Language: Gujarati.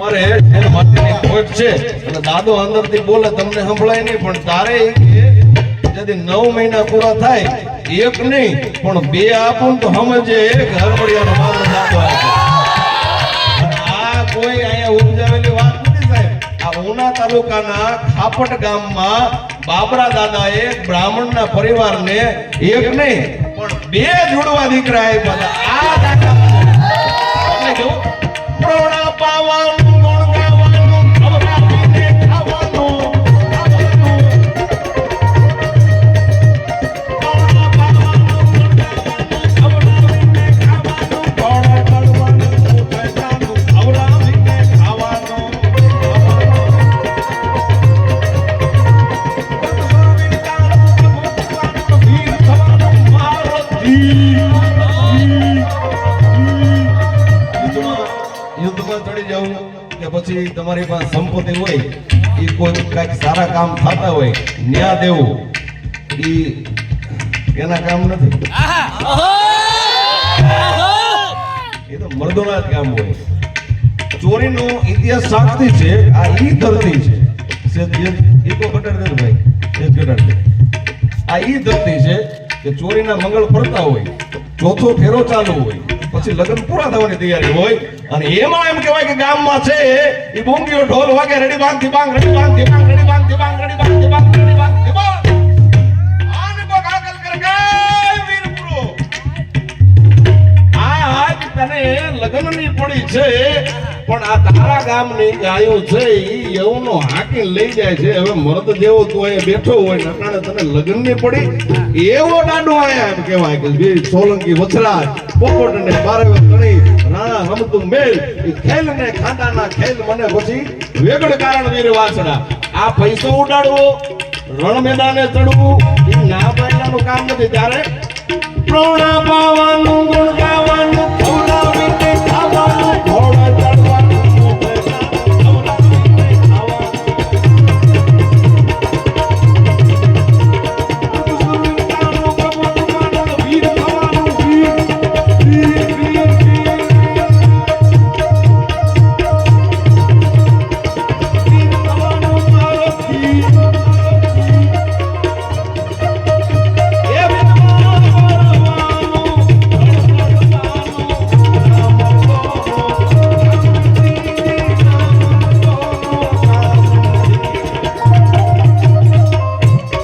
મારે જેને માટેની ખોટ છે. અને દાદો અંદરથી બોલે, તમને સંભળાય નહીં, પણ તારે જદી નવ મહિના પૂરા થાય, એક નહીં, પણ બે આપું તો સમજે એક હરમડિયાનો મારો દાદો આ કોઈ અહીંયા ઉપજાવેલી વાત નથી, સાહેબ. આ ઉના તાલુકાના ખાપટ ગામમાં બાબરા દાદાએ બ્રાહ્મણના પરિવારને એક નહીં, પણ બે જોડવા દીકરા આપ્યા આ દાદા યુદ્ધમાં ચડી જાઉં કે પછી તમારી પાસે સંપત્તિ હોય એ કોઈ કાંઈક સારા કામ થતા હોય ન્યા દેવું. એ એના કામ નથી. એ તો મર્દોના જ કામ હોય. ચોરીનો ઇતિહાસ સાક્ષી છે આ ઈ ધરતી છે. જે- તો ભાઈ દે. આ ઈ ધરતી છે કે ચોરીના મંગળ ફરતા હોય, ચોથો ફેરો ચાલુ હોય, પછી લગ્ન પૂરા થવાની તૈયારી હોય, અને એમાં એમ કહેવાય કે ગામમાં છે એ બોંગીઓ ઢોલ વાગે, રેડી બાંધી બાંગ, રેડી થી બાંગ, રેડી થી બાંગ, રેડી થી બાંગ, રેડી થી બાંગ. લગ્નની પડી છે, પણ આ તારા ગામની ગાયો છે, ઈ યવનો હાકી લઈ જાય છે. હવે મરદ જેવો તું અહીંયા બેઠો હોય નટાણે તને લગ્નની પડી. એવો દાડો આયા એમ કહેવાય કે વીર સોલંકી, વછરાજ પોપટ ને બારે તણી, રાણા, રમતું મેલ ખેલ ને ખાંડાના ખેલ મને પછી વેગડ કારણ વીર વાસડા આ પૈસો ઉડાડવો, રણ મેદાને ચડવું એ ના નું કામ નથી. ત્યારે પ્રોણા પાવાનું ગુણ